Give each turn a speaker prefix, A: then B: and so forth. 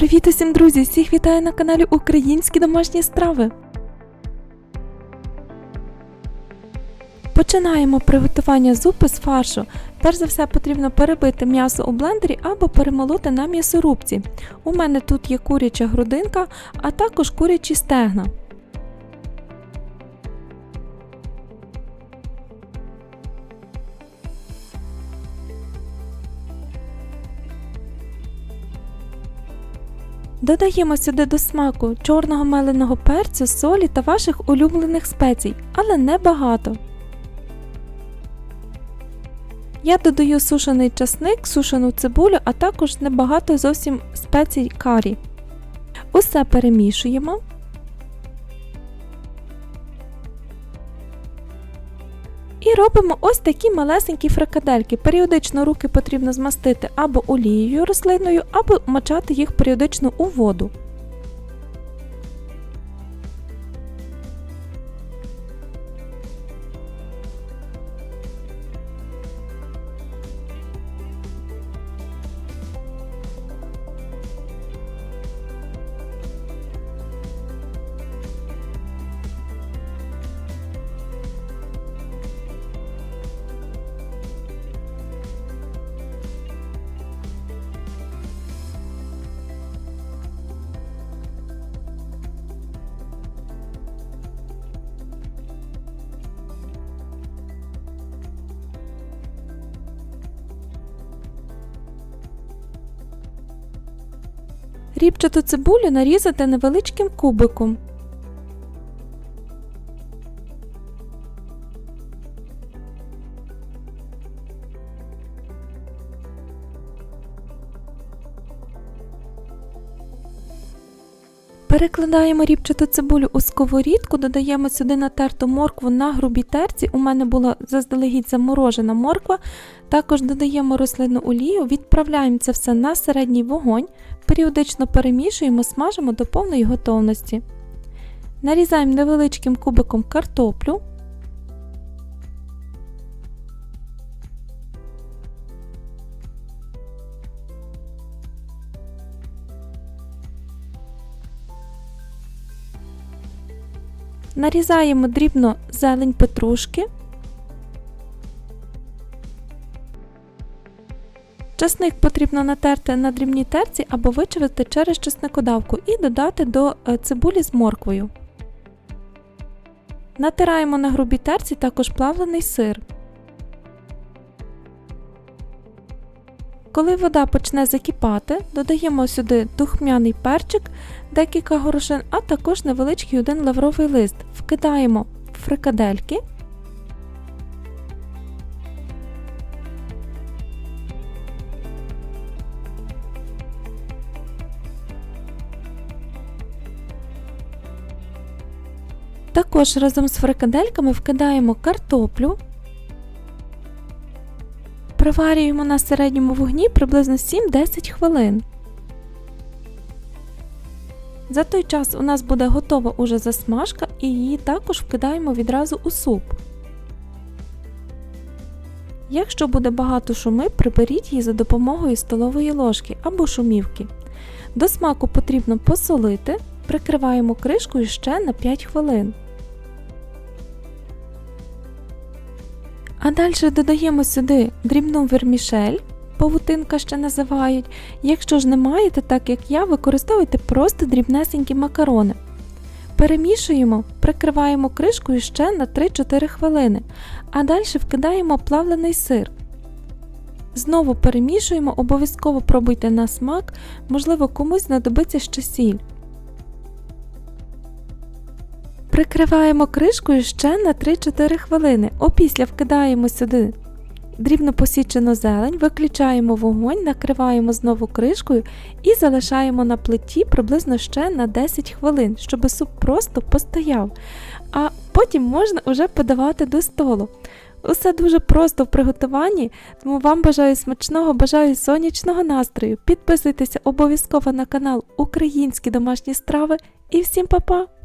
A: Привіт усім, друзі! Всіх вітаю на каналі Українські домашні страви. Починаємо приготування зупи з фаршу. Перш за все потрібно перебити м'ясо у блендері або перемолоти на м'ясорубці. У мене тут є куряча грудинка, а також курячі стегна. Додаємо сюди до смаку чорного меленого перцю, солі та ваших улюблених спецій, але не багато. Я додаю сушений часник, сушену цибулю, а також небагато зовсім спецій карі. Усе перемішуємо. І робимо ось такі малесенькі фрикадельки. Періодично руки потрібно змастити або олією рослинною, або мочати їх періодично у воду. Рібчату цибулю нарізати невеличким кубиком. Перекладаємо рібчату цибулю у сковорідку, додаємо сюди натерту моркву на грубій терці. У мене була заздалегідь заморожена морква. Також додаємо рослинну олію, відправляємо це все на середній вогонь, періодично перемішуємо, смажимо до повної готовності. Нарізаємо невеличким кубиком картоплю. Нарізаємо дрібно зелень петрушки. Часник потрібно натерти на дрібній терці або вичавити через чесникодавку і додати до е, цибулі з морквою. Натираємо на грубій терці також плавлений сир. Коли вода почне закипати, додаємо сюди духмяний перчик, декілька горошин, а також невеличкий один лавровий лист. Вкидаємо фрикадельки. Також разом з фрикадельками вкидаємо картоплю. Проварюємо на середньому вогні приблизно 7-10 хвилин. За той час у нас буде готова уже засмажка і її також вкидаємо відразу у суп. Якщо буде багато шуми, приберіть її за допомогою столової ложки або шумівки. До смаку потрібно посолити, прикриваємо кришкою ще на 5 хвилин. А далі додаємо сюди дрібну вермішель, павутинка ще називають. Якщо ж не маєте, так як я, використовуйте просто дрібнесенькі макарони. Перемішуємо, прикриваємо кришкою ще на 3-4 хвилини, а далі вкидаємо плавлений сир. Знову перемішуємо, обов'язково пробуйте на смак, можливо, комусь знадобиться ще сіль. Прикриваємо кришкою ще на 3-4 хвилини. Опісля вкидаємо сюди дрібно посічену зелень, виключаємо вогонь, накриваємо знову кришкою і залишаємо на плиті приблизно ще на 10 хвилин, щоб суп просто постояв. А потім можна вже подавати до столу. Усе дуже просто в приготуванні, тому вам бажаю смачного, бажаю сонячного настрою. Підписуйтеся обов'язково на канал Українські домашні страви і всім па-па!